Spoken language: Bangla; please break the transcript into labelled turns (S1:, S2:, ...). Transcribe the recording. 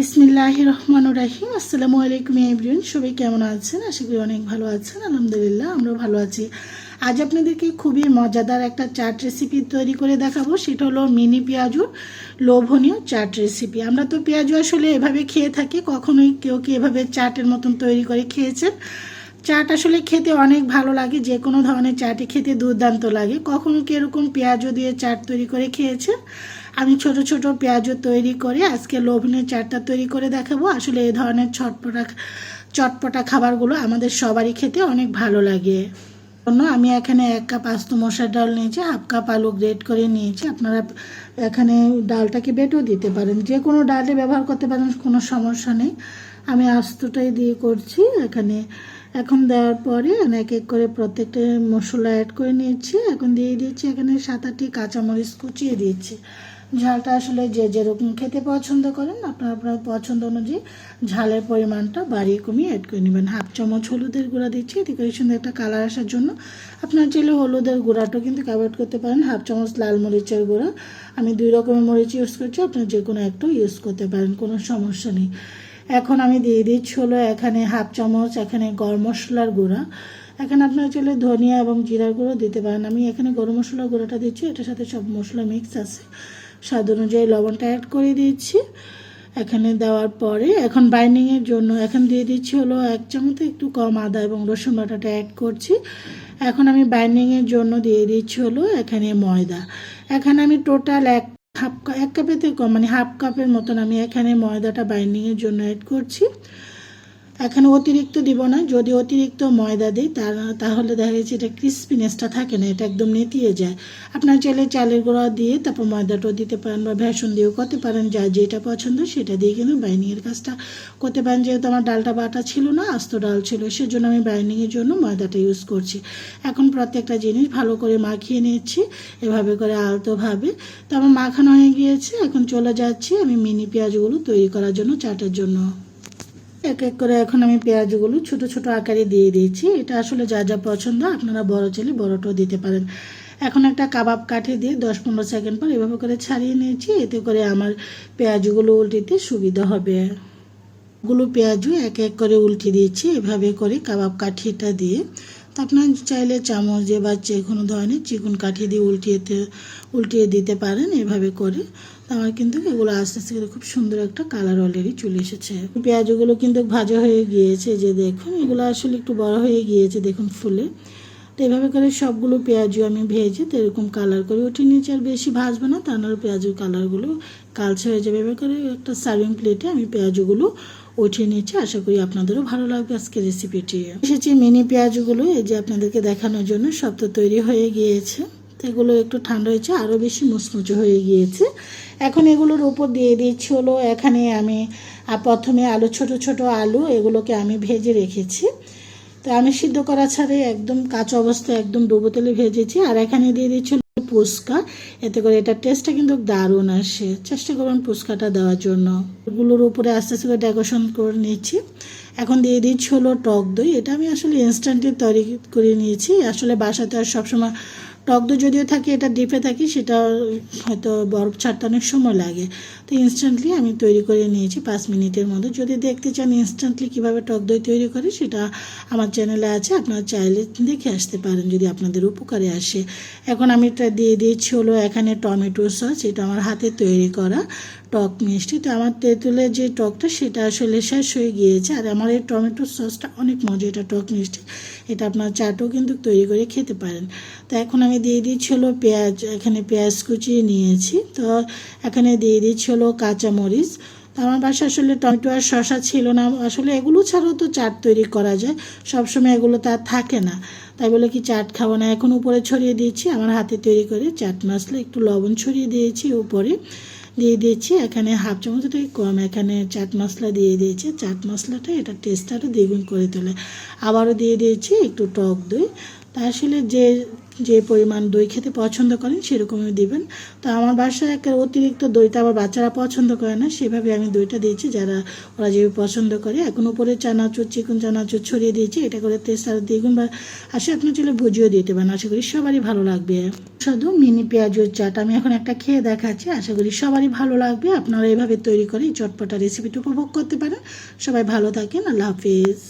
S1: বিসমিল্লাহ রহমান রাহিম। আসসালামু আলাইকুম এভরিওয়ান, সবাই কেমন আছেন? আশা করি অনেক ভালো আছেন। আলহামদুলিল্লাহ, আমরাও ভালো আছি। আজ আপনাদেরকে খুবই মজাদার একটা চাট রেসিপি তৈরি করে দেখাবো। সেটা হলো মিনি পেঁয়াজুর লোভনীয় চাট রেসিপি আমরা তো পেঁয়াজু আসলে এভাবে খেয়ে থাকি, কখনোই কেউ কি এভাবে চাটের মতন তৈরি করে খেয়েছেন? চাট আসলে খেতে অনেক ভালো লাগে, যে কোনো ধরনের চাটই খেতে দুর্দান্ত লাগে। কখনো কি এরকম পেঁয়াজও দিয়ে চাট তৈরি করে খেয়েছে? আমি ছোট ছোট পেঁয়াজও তৈরি করে আজকে লোভনের চাটটা তৈরি করে দেখাবো। আসলে এই ধরনের ছটপটা, চটপটা খাবারগুলো আমাদের সবারই খেতে অনেক ভালো লাগে। জন্য আমি এখানে এক কাপ আস্ত মশার ডাল নিয়েছি, হাফ কাপ আলু গ্রেট করে নিয়েছি। আপনারা এখানে ডালটাকে বেটেও দিতে পারেন। যে কোনো ডালে ব্যবহার করতে পারেন, কোনো সমস্যা নেই। আমি আস্তটাই দিয়ে করছি, এখানে এখন দেওয়ার পরে এক এক করে প্রত্যেকটা মশলা অ্যাড করে নিয়েছি, এখন দিয়ে দিচ্ছি এখানে সাত আটটি কাঁচামরিচ কুচিয়ে দিয়েছি। ঝালটা আসলে যে যেরকম খেতে পছন্দ করেন, আপনার আপনার পছন্দ অনুযায়ী ঝালের পরিমাণটা বাড়িয়ে কমিয়ে অ্যাড করে নেবেন। হাফ চামচ হলুদের গুঁড়া দিচ্ছি, এতে করে সুন্দর একটা কালার আসার জন্য আপনার চাইলে হলুদের গুঁড়াটাও কিন্তু অ্যাভয়েড করতে পারেন। হাফ চামচ লাল মরিচের গুঁড়া, আমি দুই রকমের মরিচ ইউজ করছি, আপনার যে কোনো একটা ইউজ করতে পারেন, কোনো সমস্যা নেই। এখন আমি দিয়ে দিচ্ছি হলো এখানে হাফ চামচ, এখানে গরম মশলার গুঁড়া। এখানে আপনার চলে ধনিয়া এবং জিরার গুঁড়ো দিতে পারেন। আমি এখানে গরম মশলার গুঁড়োটা দিচ্ছি, এটার সাথে সব মশলা মিক্স আছে। স্বাদ অনুযায়ী লবণটা অ্যাড করে দিচ্ছি। এখানে দেওয়ার পরে এখন বাইন্ডিংয়ের জন্য এখন দিয়ে দিচ্ছি হলো এক চামচে একটু কম আদা এবং রসুন বাটাটা অ্যাড করছি। এখন আমি বাইন্ডিংয়ের জন্য দিয়ে দিচ্ছি হলো এখানে ময়দা। এখানে আমি টোটাল এক হাফ এক কাপেতে কম মানে হাফ কাপের মতন আমি এখানে ময়দাটা বাইন্ডিংয়ের জন্য অ্যাড করছি। এখানে অতিরিক্ত দিব না। যদি অতিরিক্ত ময়দা দিই, তার, তাহলে দেখা যাচ্ছে এটা ক্রিসপিনেসটা থাকে না, এটা একদম নেতিয়ে যায়। আপনার চাইলে চালের গুঁড়া দিয়ে তারপর ময়দাটাও দিতে পারেন বা ভেষণ দিয়েও করতে পারেন, যা যেটা পছন্দ সেটা দিয়ে কিন্তু বাইনিংয়ের কাজটা করতে পারেন। যেহেতু আমার ডালটা বাটা ছিল না, আস্ত ডাল ছিল, সেজন্য আমি বাইনিংয়ের জন্য ময়দাটা ইউজ করছি। এখন প্রত্যেকটা জিনিস ভালো করে মাখিয়ে নিচ্ছি, এভাবে করে আলতোভাবে। তো আমার মাখানো হয়ে গিয়েছে, এখন চলে যাচ্ছি আমি মিনি পেঁয়াজগুলো তৈরি করার জন্য, চাটের জন্য। এক এক করে এখন আমি পেঁয়াজগুলো ছোট ছোট আকারে দিয়ে দিয়েছি। এটা আসলে যা যা পছন্দ, আপনারা বড় চাইলে বড়টাও দিতে পারেন। এখন একটা কাবাব কাঠি দিয়ে দশ পনেরো সেকেন্ড পর এভাবে করে ছাড়িয়ে নিয়েছি, এতে করে আমার পেঁয়াজগুলো উল্টিতে সুবিধা হবে। গুলো পেঁয়াজও এক এক করে উল্টে দিয়েছি, এভাবে করে কাবাব কাঠিটা দিয়ে। আপনার চাইলে চামচ দিয়ে বা যে কোনো ধরনের চিকন কাঠি দিয়ে উল্টিয়ে উল্টিয়ে দিতে পারেন এভাবে করে। আমার কিন্তু এগুলো আস্তে আস্তে খুব সুন্দর একটা কালার অলরেডি চলে এসেছে। পেঁয়াজগুলো কিন্তু ভাজা হয়ে গিয়েছে যে দেখুন, এগুলো আসলে একটু বড় হয়ে গিয়েছে দেখুন ফুলে। তো এভাবে করে সবগুলো পেঁয়াজও আমি ভেজে তো এরকম কালার করে উঠে নিচে আর বেশি ভাজবো না, তা নাহলে পেঁয়াজের কালারগুলো কালচে হয়ে যাবে। এভাবে করে একটা সার্ভিং প্লেটে আমি পেঁয়াজগুলো উঠিয়ে নিচ্ছি। আশা করি আপনাদেরও ভালো লাগবে আজকে রেসিপিটি এসেছি মিনি পেঁয়াজগুলো, এই যে আপনাদেরকে দেখানোর জন্য সব তো তৈরি হয়ে গিয়েছে। এগুলো একটু ঠান্ডা হয়েছে, আরও বেশি মুচমুচে হয়ে গিয়েছে। এখন এগুলোর উপর দিয়ে দিচ্ছি হলো, এখানে আমি প্রথমে আলু, ছোট ছোট আলু, এগুলোকে আমি ভেজে রেখেছি। তো আমি সিদ্ধ করা ছাড়াই একদম কাঁচা অবস্থায় একদম ডুবো তেলে ভেজেছি। আর এখানে দিয়ে দিচ্ছি ফুচকা এতে করে এটা টেস্টটা কিন্তু দারুণ আসে। চেষ্টা করবেন ফুচকাটা দেওয়ার জন্য। এগুলোর উপরে আস্তে আস্তে করে ডেকোরেশন করে নিচ্ছি এখন দিয়ে দিচ্ছি হলো টক দই। এটা আমি আসলে ইনস্ট্যান্টলি তৈরি করে নিয়েছি। আসলে বাসাতে আর সবসময় টক দই যদিও থাকে, এটা ডিপে থাকি, সেটা হয়তো বরফ ছাড়তে অনেক সময় লাগে। তো ইনস্ট্যান্টলি আমি তৈরি করে নিয়েছি পাঁচ মিনিটের মধ্যে। যদি দেখতে চান ইনস্ট্যান্টলি কীভাবে টক দই তৈরি করে, সেটা আমার চ্যানেলে আছে, আপনারা চাইলে দেখে আসতে পারেন যদি আপনাদের উপকারে আসে। এখন আমি এটা দিয়ে দিয়েছি হলো এখানে টমেটো সস, এটা আমার হাতে তৈরি করা টক মিষ্টি, তো আমার তেঁতুলের যে টকটা সেটা আসলে শেষ হয়ে গিয়েছে। আর আমার এই টমেটো সসটা অনেক মজা এটা টক মিষ্টি। এটা আপনার চাটও কিন্তু তৈরি করে খেতে পারেন। তো এখন আমি দিয়ে দিচ্ছি হলো পেঁয়াজ, এখানে পেঁয়াজ কুচিয়ে নিয়েছি। তো এখানে দিয়ে দিচ্ছি হলো কাঁচামরিচ। আমার বাসা আসলে টমেটো আর শশা ছিল না। আসলে এগুলো ছাড়াও তো চাট তৈরি করা যায়। সবসময় এগুলো তার থাকে না। তাই বলে কি চাট খাব না। এখন উপরে ছড়িয়ে দিয়েছি আমার হাতে তৈরি করে চাট মশলা, একটু লবণ ছড়িয়ে দিয়েছি উপরে। দিয়ে দিয়েছি, এখানে হাফ চামচ থেকে কম, এখানে চাট মশলা দিয়ে দিয়েছি, চাট মশলাটা, এটা টেস্টটা দ্বিগুণ করে তোলে। আবারও দিয়ে দিয়েছি একটু টক দই আসলে যে যে পরিমাণ দই খেতে পছন্দ করেন সেরকমই দিবেন। তো আমার বাসায় একটা অতিরিক্ত দইটা আবার বাচ্চারা পছন্দ করে না, সেভাবে আমি দইটা দিয়েছি, যারা ওরা যেভাবে পছন্দ করে। এখন উপরে চানাচুর, চিকন চানাচুর ছড়িয়ে দিয়েছি, এটা করে তেস্তার দ্বিগুণ বা আসে আপনি চলে ভুজিও দিতে পারেন, আশা করি সবারই ভালো লাগবে। শুধু মিনি পেঁয়াজুর চাট আমি এখন একটা খেয়ে দেখাচ্ছি, আশা করি সবারই ভালো লাগবে। আপনারা এভাবে তৈরি করে চটপটা রেসিপিটা উপভোগ করতে পারেন। সবাই ভালো থাকেন, আল্লাহ হাফিজ।